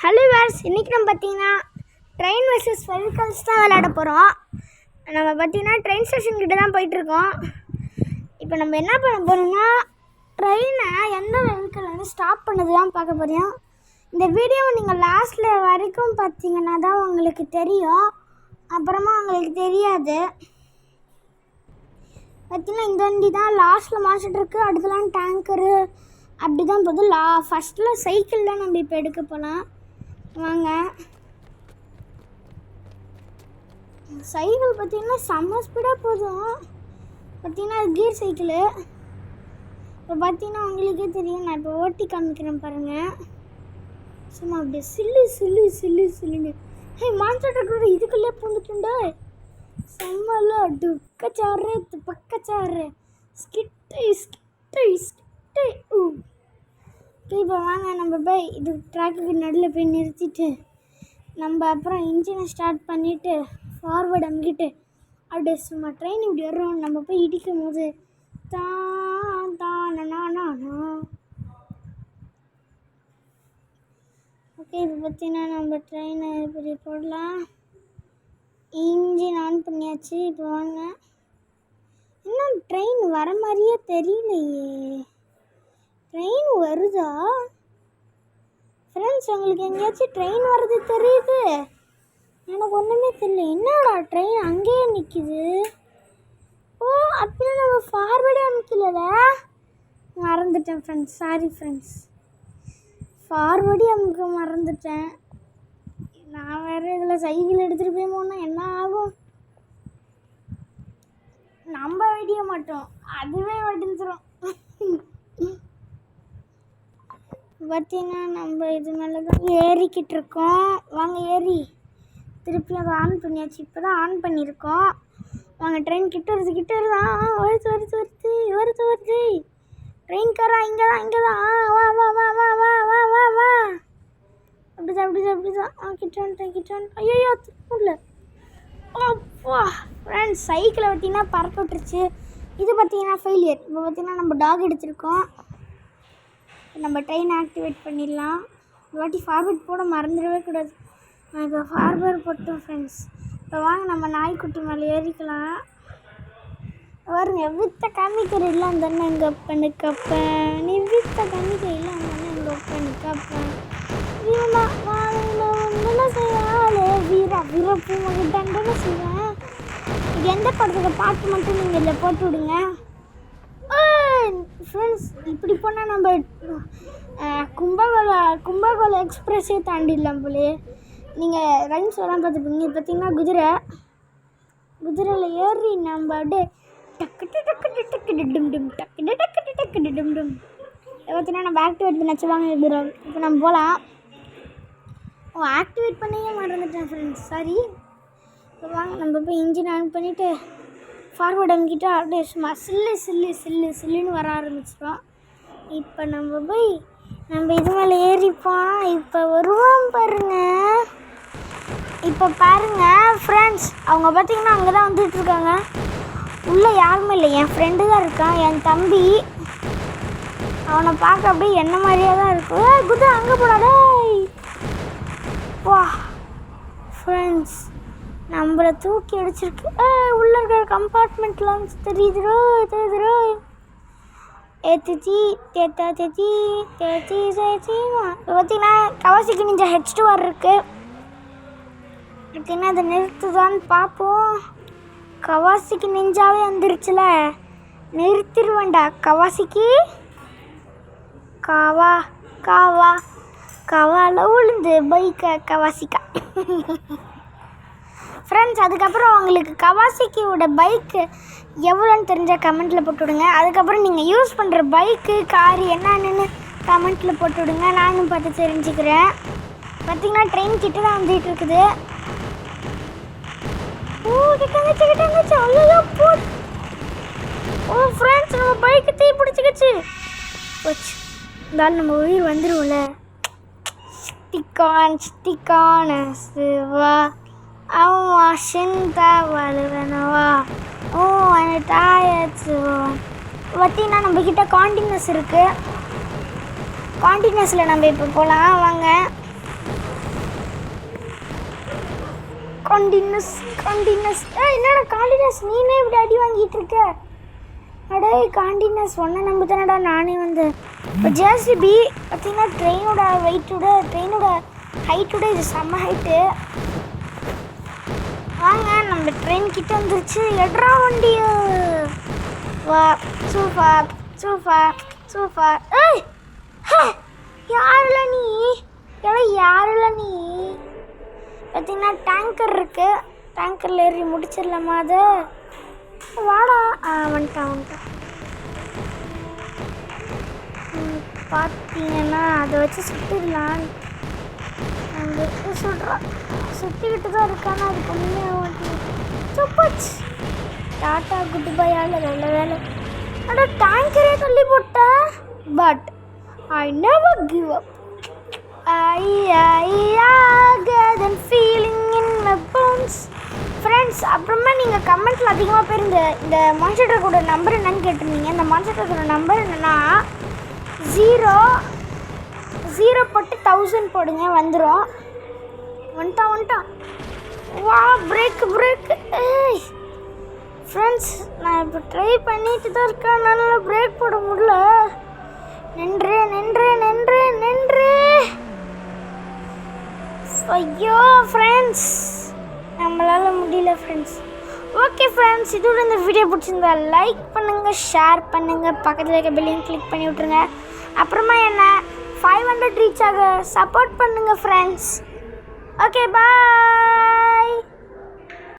Hello verse இன்றைக்கி நம்ம பார்த்தீங்கன்னா ட்ரெயின் வர்சஸ் வெஹிக்கல்ஸ் தான் விளையாட போகிறோம் நம்ம பார்த்தீங்கன்னா ட்ரெயின் ஸ்டேஷன் கிட்ட தான் போயிட்டுருக்கோம். இப்போ நம்ம என்ன பண்ண போகிறோம்னா ட்ரெயினை எந்த வெஹிக்கல் வந்து ஸ்டாப் பண்ணது தான் பார்க்க போகிறோம் இந்த வீடியோவை நீங்கள் லாஸ்ட்டில் வரைக்கும் பார்த்தீங்கன்னா தான் உங்களுக்கு தெரியும். அப்புறமா உங்களுக்கு தெரியாது. பார்த்தீங்கன்னா இந்த வண்டி தான் லாஸ்ட்டில் மாஸ்டர் இருக்குது அடுத்தலாம் டேங்கரு அப்படி தான் போகுது. லா ஃபஸ்ட்டில் சைக்கிள் தான் நம்ம இப்போ எடுக்க போகலாம் வாங்க. சைக்கிள் பார்த்தீங்கன்னா செம்ம ஸ்பீடாக போதும். பார்த்தீங்கன்னா அது கீர் சைக்கிளு இப்போ பார்த்தீங்கன்னா உங்களுக்கே தெரியும் நான் இப்போ ஓட்டி காமிக்கிறேன் பாருங்கள் சும்மா அப்படியே சில்லு சில்லு சில்லு சில்லுன்னு. ஹே மான்ஸ்டர் கூட இதுக்குள்ளே பூந்துட்டுண்டா செம்மல டுக்கச்சாரு துப்பக்கச்சாரு. ஸ்கிட்டு ஸ்கிட்டை ஸ்கிட்டை ஊ இப்போ வாங்க நம்ம போய் இது ட்ராக்குக்கு நடுவில் போய் நிறுத்திட்டு நம்ம அப்புறம் இன்ஜினை ஸ்டார்ட் பண்ணிவிட்டு ஃபார்வர்ட் அங்கிட்டு அப்படியே சும்மா ட்ரெயின் இப்படி வரும் நம்ம போய் இடிக்கும் போது தான் தான் ஓகே இப்போ பார்த்தீங்கன்னா நம்ம ட்ரெயினை இப்படி போடலாம்? இன்ஜின் ஆன் பண்ணியாச்சு இப்போ வாங்க. இன்னும் ட்ரெயின் வர மாதிரியே தெரியலையே. ட்ரெயின் வருதா? ஃப்ரெண்ட்ஸ் உங்களுக்கு எங்கேயாச்சும் ட்ரெயின் வர்றது தெரியுது? எனக்கு ஒன்றுமே தெரியல. என்னடா ட்ரெயின் அங்கேயே நிற்கிது ஓ அப்படின்னா நம்ம ஃபார்வர்டே அமுக்கலல? மறந்துட்டேன் ஃப்ரெண்ட்ஸ் சாரி ஃப்ரெண்ட்ஸ் ஃபார்வர்டே அமுக்க மறந்துட்டேன். நான் வேறு இதில் சைக்கிள் எடுத்துகிட்டு போய் போனால் என்ன ஆகும்? நம்ம வெடிய மாட்டோம். அதுவே வெடிஞ்சிரும். பார்த்தீங்கன்னா நம்ம இது மேலே தான் ஏறிக்கிட்டு இருக்கோம் வாங்க ஏறி. திருப்பி அதை ஆன் பண்ணியாச்சு. இப்போ தான் ஆன் பண்ணியிருக்கோம். வாங்க ட்ரெயின் கிட்ட வருது கிட்ட வருது. ஆ வருது வருது வருது வருது வருது. ட்ரெயின் காரா இங்கே தான் இங்கே தான் ஆ வா வா வா வா வா வா வா வா. அப்படிதான் அப்படிதான் அப்படிதான். ஆ கிட்ட வந்துட்டேன் கிட்ட வந்துட்டேன். ஐயோ திருப்பூரில் ஓப்பா ஃப்ரெண்ட்ஸ் சைக்கிளை பார்த்தீங்கன்னா பறக்க விட்டுருச்சு. இது பார்த்தீங்கன்னா ஃபெயிலியர் இப்போ பார்த்தீங்கன்னா நம்ம டாக் எடுத்திருக்கோம் நம்ம ட்ரெயின் ஆக்டிவேட் பண்ணிடலாம். ஒரு வாட்டி ஃபார்வர்ட் போட மறந்துடவே கூடாது. எனக்கு ஃபார்வர்ட் போட்டோம் ஃப்ரெண்ட்ஸ் இப்போ வாங்க நம்ம நாய்க்குட்டி மேலே ஏறிக்கலாம். பாருங்க வித்த காமிக்கிற இல்லை அந்த அண்ணன் எங்கள் அப்பனு கப்பேன் நீ வித்த காமிக்கிற இல்லை அந்த அண்ணன் எங்கள் அப்பனு கப்பேன் வீரமா வாழையில ஒன்றுல செய்யாலே. வீரா வீரப்பு மகிட்டான்னு செய்வேன். இது எந்த படத்துக்கு? பாட்டு மட்டும் நீங்கள் இதில் போட்டு விடுங்க. ஃப்ரெண்ட்ஸ் இப்படி போனால் நம்ம அஹ், கும்பகோண எக்ஸ்பிரஸே தாண்டிடலாம் போலே நீங்கள் ரைம்ஸ் எல்லாம் பார்த்துப்பீங்க. பார்த்தீங்கன்னா குதிரை. குதிரையில் ஏறி நம்ம அப்படியே டக்கு டக்கு டக்கு டும் டும் டக்கு டக்கு டக்கு டும் டும் பார்த்தீங்கன்னா நம்ம ஆக்டிவேட் பண்ணி வச்சுவாங்க குதிரை இப்போ நம்ம போகலாம் ஓ ஆக்டிவேட் பண்ணியே மறந்துட்டேன் ஃப்ரெண்ட்ஸ் சாரி இப்போ வாங்க நம்ம போய் இன்ஜின் ஆன் பண்ணிவிட்டு ஃபார்வர்ட் அமுக்கிட்டு அப்படியே சும்மா சில்லு சில்லு சில்லு சில்லுன்னு வர ஆரம்பிச்சிடும் இப்போ நம்ம போய் நம்ம இது மேலே ஏறிப்போம். இப்போ வருவோம் பாருங்க. இப்போ பாருங்க ஃப்ரெண்ட்ஸ் அவங்க பார்த்தீங்கன்னா அங்கே தான் வந்துட்டு இருக்காங்க. உள்ளே யாருமே இல்லை. என் ஃப்ரெண்டு தான் இருக்கான். என் தம்பி. அவனை பார்க்க அப்படியே என்ன மாதிரியே தான் இருக்கும் குது அங்கே போடாடே வா ஃப்ரெண்ட்ஸ் நம்மளை தூக்கி அடிச்சிருக்கு. உள்ள இருக்கிற கம்பார்ட்மெண்ட்லாம் தெரியுதுரோ தெரியுதுரோ ஏத்திச்சி தேத்தா தேச்சி தேச்சி சேச்சிமா இப்போ பார்த்தீங்கன்னா கவாசிக்கு நிஞ்ச ஹெச்டு வர இருக்கு. பார்த்தீங்கன்னா அதை நிறுத்துதான்னு பார்ப்போம் கவாசிக்கு நெஞ்சாவே வந்துருச்சுல. நிறுத்திடுவேண்டா கவாசிக்கு. காவா காவா. காவால விழுந்து பைக்கை கவாசிக்கா. ஃப்ரெண்ட்ஸ் அதுக்கப்புறம் உங்களுக்கு கவாசிக்கியோட பைக்கு எவ்வளோன்னு தெரிஞ்சால் கமெண்ட்டில் போட்டு விடுங்க அதுக்கப்புறம் நீங்கள் யூஸ் பண்ணுற பைக்கு காரு என்னென்னு கமெண்ட்டில் போட்டு விடுங்க நானும் பார்த்து தெரிஞ்சுக்கிறேன். பார்த்தீங்கன்னா ட்ரெயின் கிட்ட தான் வந்துட்டு இருக்குது. ஓ கிட்ட வந்துச்சு கிட்ட வந்துச்சு ஐயோ போ. ஓ ஃப்ரெண்ட்ஸ் நம்ம பைக்கு தீ பிடிச்சிக்கிச்சு. போச்சு. இருந்தாலும் நம்ம உயிர் வந்துருவோம்ல திக்கான் திக்கான சிவா. அம்மா சிந்தா வலுவனவா ஓ டாயச்சு பார்த்தீங்கன்னா நம்மக்கிட்ட கிட்ட காண்டினஸ் இருக்குது காண்டினஸில் நம்ம இப்போ போகலாம் வாங்க. காண்டினஸ் காண்டினஸ் ஆ என்னடா காண்டினஸ் நீனே இப்படி அடி வாங்கிட்டு இருக்க? அடே காண்டினஸ் ஒன்றை நம்ப தானடா நானே வந்து. இப்போ ஜேசிபி பார்த்தீங்கன்னா ட்ரெயினோட வெயிட்டோட ட்ரெயினோட ஹைட்டோட இது செம்ம ஹைட்டு நம்ம ட்ரெயின் கிட்ட வந்துருச்சு. எட்ரா வண்டி. வா சூஃபா சூஃபா சூஃபா. ஏய் யாருல நீ? எவ்வளோ யாருல நீ? பார்த்தீங்கன்னா டேங்கர் இருக்கு. டேங்கரில் ஏறி முடிச்சிடலாமா அது? வாடா. ஆ வந்துட்டான் வந்துட்டான் பார்த்தீங்கன்னா அதை வச்சு சுற்றிடலாம் அங்கே சொல்கிறான் சுற்றிக்கிட்டு தான் இருக்கானா அது பொண்ணு சூப்பர்ஸ் டாட்டா குட் பையால் நல்ல வேலை. ஆனால் டேங்கரே தள்ளி போட்டா. But I never give up I I feeling in my bones friends அப்புறமா நீங்கள் கமெண்ட்ஸில் அதிகமாக பேர் இந்த இந்த மான்ஸ்டர் கூட நம்பர் என்னன்னு கேட்டிருந்தீங்க. இந்த மான்சட்டரோட நம்பர் என்னன்னா ஜீரோ ஜீரோ போட்டு தௌசண்ட் போடுங்க வந்துடும் வந்துட்டான் வந்துட்டான் வா பிரேக் பிரேக் ஃப்ரெண்ட்ஸ் நான் இப்போ ட்ரை பண்ணிட்டு தான் இருக்கேன். நல்லா பிரேக் போட முடியல. நின்று நின்று நின்று நின்று. ஐயோ ஃப்ரெண்ட்ஸ் நம்மளால் முடியல ஃப்ரெண்ட்ஸ் ஓகே ஃப்ரெண்ட்ஸ் இதோட இந்த வீடியோ பிடிச்சிருந்தா லைக் பண்ணுங்கள் ஷேர் பண்ணுங்கள் பக்கத்தில் இருக்க பில்லிங் கிளிக் பண்ணி விட்ருங்க அப்புறமா என்ன? ஃபைவ் ஹண்ட்ரட் ரீச் ஆக சப்போர்ட் பண்ணுங்கள் ஃப்ரெண்ட்ஸ் ஓகே பாய்